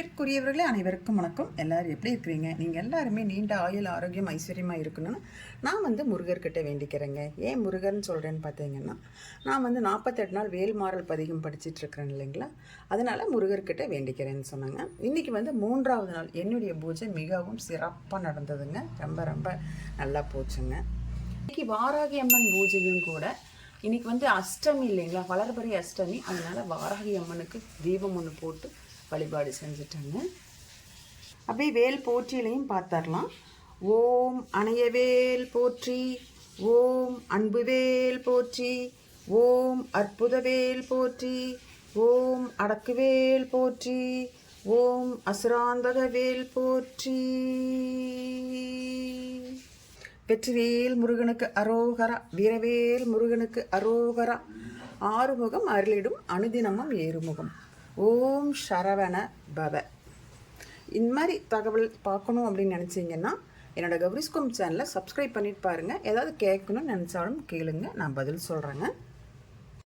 அன்பிற்குரியவர்களே அனைவருக்கும் வணக்கம். எல்லாரும் எப்படி இருக்கிறீங்க? நீங்கள் எல்லாருமே நீண்ட ஆயுள் ஆரோக்கியம் ஐஸ்வர்யமாக இருக்கணும்னு நான் வந்து முருகர்கிட்ட வேண்டிக்கிறேங்க. ஏன் முருகர்னு சொல்கிறேன்னு பார்த்தீங்கன்னா நான் வந்து நாற்பத்தெட்டு நாள் வேல்மாறல் பதிகம் படிச்சுட்டு இருக்கிறேன் இல்லைங்களா? அதனால் முருகர்கிட்ட வேண்டிக்கிறேன்னு சொன்னாங்க. இன்றைக்கி வந்து மூன்றாவது நாள். என்னுடைய பூஜை மிகவும் சிறப்பாக நடந்ததுங்க. ரொம்ப ரொம்ப நல்லா போச்சுங்க. இன்னைக்கு வாராகி அம்மன் பூஜையும் கூட இன்றைக்கி வந்து அஷ்டமி இல்லைங்களா? வளர்பறை அஷ்டமி. அதனால் வாராகி அம்மனுக்கு தீபம் ஒன்று போட்டு வழிபாடு செஞ்சுட்டாங்க. அப்படியே வேல் போற்றியிலையும் பார்த்தரலாம் ஓம் அணையவேல் போற்றி ஓம் அன்புவேல் போற்றி ஓம் அற்புதவேல் போற்றி ஓம் அடக்குவேல் போற்றி ஓம் அசுராந்தகவேல் போற்றி. வெற்றிவேல் முருகனுக்கு அரோகரா வீரவேல் முருகனுக்கு அரோகரா. ஆறுமுகம் அருளிடும் அனுதினமும் ஏறுமுகம். ஓம் சரவண பவ. இந்த மாதிரி தகவல் பார்க்கணும் அப்படின்னு நினச்சிங்கன்னா என்னோட கௌரிஸ்கோம் சேனலை சப்ஸ்கிரைப் பண்ணிட்டு பாருங்கள் ஏதாவது கேட்கணும்னு நினச்சாலும் கேளுங்க. நான் பதில் சொல்கிறேங்க